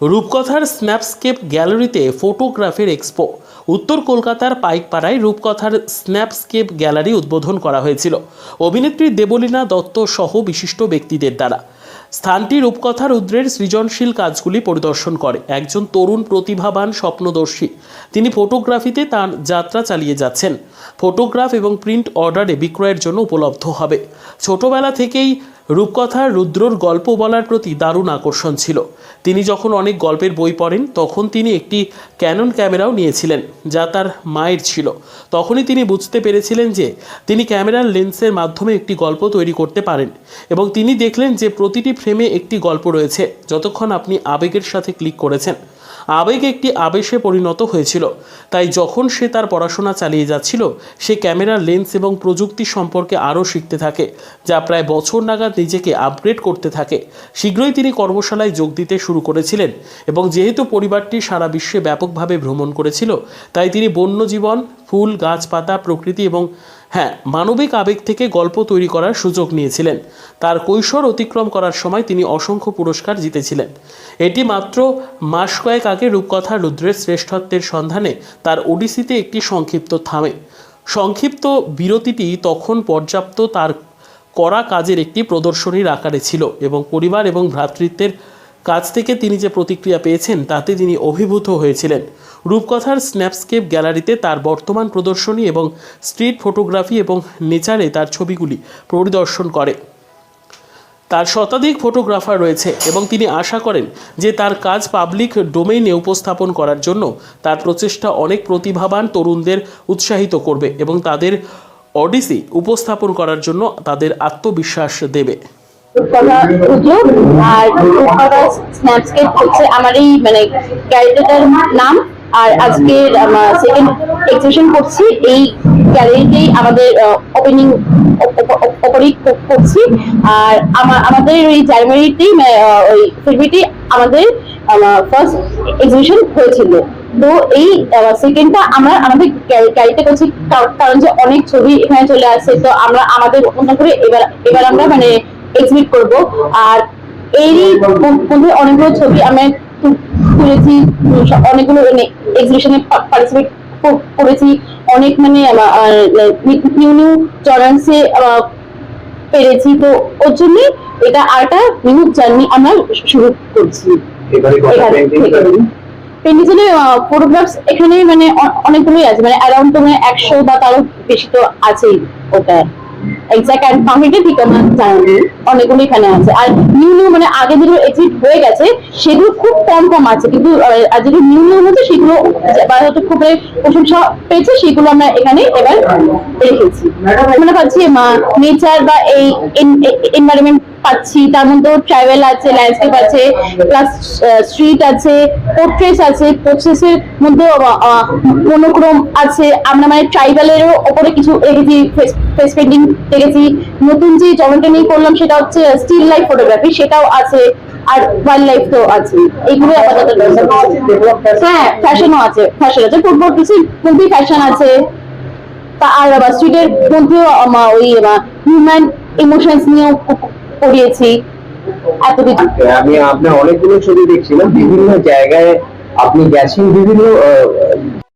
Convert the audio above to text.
রূপকথার স্ন্যাপস্কেপ গ্যালারিতে ফটোগ্রাফির এক্সপো। উত্তর কলকাতার পাইকপাড়ায় রূপকথার স্ন্যাপস্কেপ গ্যালারি উদ্বোধন করা হয়েছিল। অভিনেত্রী দেবলীনা দত্ত সহ বিশিষ্ট ব্যক্তিদের দ্বারা। স্থানটি রূপকথা রুদ্রের সৃজনশীল কাজগুলি পরিদর্শন করে। একজন তরুণ প্রতিভাবান স্বপ্নদর্শী। তিনি ফটোগ্রাফিতে তার যাত্রা চালিয়ে যাচ্ছেন। ফটোগ্রাফ এবং প্রিন্ট অর্ডারে বিক্রয়ের জন্য উপলব্ধ হবে। ছোটবেলা থেকেই রূপকথার রুদ্রর গল্প বলার প্রতি দারুণ আকর্ষণ ছিল। তিনি যখন অনেক গল্পের বই পড়েন, তখন তিনি একটি ক্যানন ক্যামেরাও নিয়েছিলেন, যা তার মায়ের ছিল। তখনই তিনি বুঝতে পেরেছিলেন যে, তিনি ক্যামেরার লেন্সের মাধ্যমে একটি গল্প তৈরি করতে পারেন এবং তিনি দেখলেন যে, প্রতিটি ফ্রেমে একটি গল্প রয়েছে। যতক্ষণ আপনি আবেগের সাথে ক্লিক করেছেন আবেগ একটি আবেশে পরিণত হয়েছিল। তাই যখন সে তার পড়াশোনা চালিয়ে যাচ্ছিল, সে ক্যামেরার লেন্স এবং প্রযুক্তি সম্পর্কে আরও শিখতে থাকে, যা প্রায় বছর নাগাদ নিজেকে আপগ্রেড করতে থাকে। শীঘ্রই তিনি কর্মশালায় যোগ দিতে শুরু করেছিলেন এবং যেহেতু পরিবারটি সারা বিশ্বে ব্যাপকভাবে ভ্রমণ করেছিল, তাই তিনি বন্যজীবন, ফুল, গাছপাতা, প্রকৃতি এবং হ্যাঁ মানবিক আবেগ থেকে গল্প তৈরি করার সুযোগ নিয়েছিলেন। তার কৈশোর অতিক্রম করার সময় তিনি অসংখ্য পুরস্কার জিতেছিলেন। এটি মাত্র মাস কয়েক আগে রূপকথা রুদ্রের শ্রেষ্ঠত্বের সন্ধানে তার ওডিসিতে একটি সংক্ষিপ্ত থামে। সংক্ষিপ্ত বিরতিটি তখন পর্যাপ্ত তার করা কাজের একটি প্রদর্শনীর আকারে ছিল এবং পরিবার এবং ভ্রাতৃত্বের কাছ থেকে তিনি যে প্রতিক্রিয়া পেয়েছেন, তাতে তিনি অভিভূত হয়েছিলেন। রূপকথার স্ন্যাপস্কেপ গ্যালারিতে তার বর্তমান প্রদর্শনী এবং স্ট্রিট ফটোগ্রাফি এবং নেচারে তার ছবিগুলি পরিদর্শন করে। তার শতাধিক ফটোগ্রাফার রয়েছে এবং তিনি আশা করেন যে তার কাজ পাবলিক ডোমেইনে উপস্থাপন করার জন্য তার প্রচেষ্টা অনেক প্রতিভাবান তরুণদের উৎসাহিত করবে এবং তাদের অডিসি উপস্থাপন করার জন্য তাদের আত্মবিশ্বাস দেবে। আর স্ন্যাপস্কেপ হচ্ছে আমার এই মানে ক্যারেক্টারটার নাম। আর আজকের সেকেন্ড এক্সিবিশন করছি। এই গ্যালারিতেই আমাদের ওপেনিং ওপেনিং করছি। আর আমা- আমাদের ওই জানুয়ারিতেই মানে, ওই ফেব্রুয়ারিতে আমাদের ফার্স্ট এক্সিবিশন হয়েছিল। তো এই সেকেন্ডটা আমরা আমাদের গ্যালারিতে করছি। কার- কারণ যে অনেক ছবি এখানে চলে আসছে। তো আমরা আমাদের মতো করে এবার এবার আমরা মানে এক্সিবিট করব। আর মধ্যে অনেকগুলো ছবি আমরা অনেকগুলো এক্সিবিশনে পার্টিসিপেট করেছি। অনেক মানে নিউ নিউ পেরেছি। তো ওর জন্য এটা আরেকটা নিউ জার্নি আমরা শুরু করছি। পেন্টিং ফটোগ্রাফস এখানে মানে অনেকগুলোই আছে। মানে অ্যারাউন্ড তো মানে একশো বা তারও বেশি তো আছেই ওটা এক্সাক্ট জানা অনেকগুলো এখানে আছে। আর নিউ নিউ মানে আগে যেগুলো এক্সিট হয়ে গেছে, সেগুলো খুব কম কম আছে। কিন্তু আর যেগুলো নিউ নিউ হচ্ছে সেগুলো বা হয়তো খুব প্রশংসা পেয়েছে, সেগুলো আমরা এখানে এবার রেখেছি। নেচার বা এই এনভায়রনমেন্ট পাচ্ছি, তার মধ্যে ট্রাভেল আছে ল্যান্ডস্কেপ আছে প্লাস স্ট্রিট আছে পোর্ট্রেস আছে পোর্ট্রেসের মধ্যে মনোক্রম আছে। আমরা মানে ট্রাইবালেরও ওপরে কিছু রেখেছি ফেস পেন্টিং দেখেছি। নতুন যে জমেন্টটা নিয়ে করলাম সেটা হচ্ছে স্টিল লাইফ ফটোগ্রাফি সেটাও আছে, আর ওয়াইল্ড লাইফ তো আছে। এইগুলো আপাতত। হ্যাঁ ফ্যাশনও আছে ফ্যাশন আছে ফুটবল কিছু মধ্যেই ফ্যাশন আছে। আর আবার স্ট্রিটের মধ্যেও ওই হিউম্যান ইমোশনস নিয়েও পড়িয়েছি। এত কিছু আমি আপনার অনেকগুলো ছবি দেখছিলাম। বিভিন্ন জায়গায় আপনি গেছেন বিভিন্ন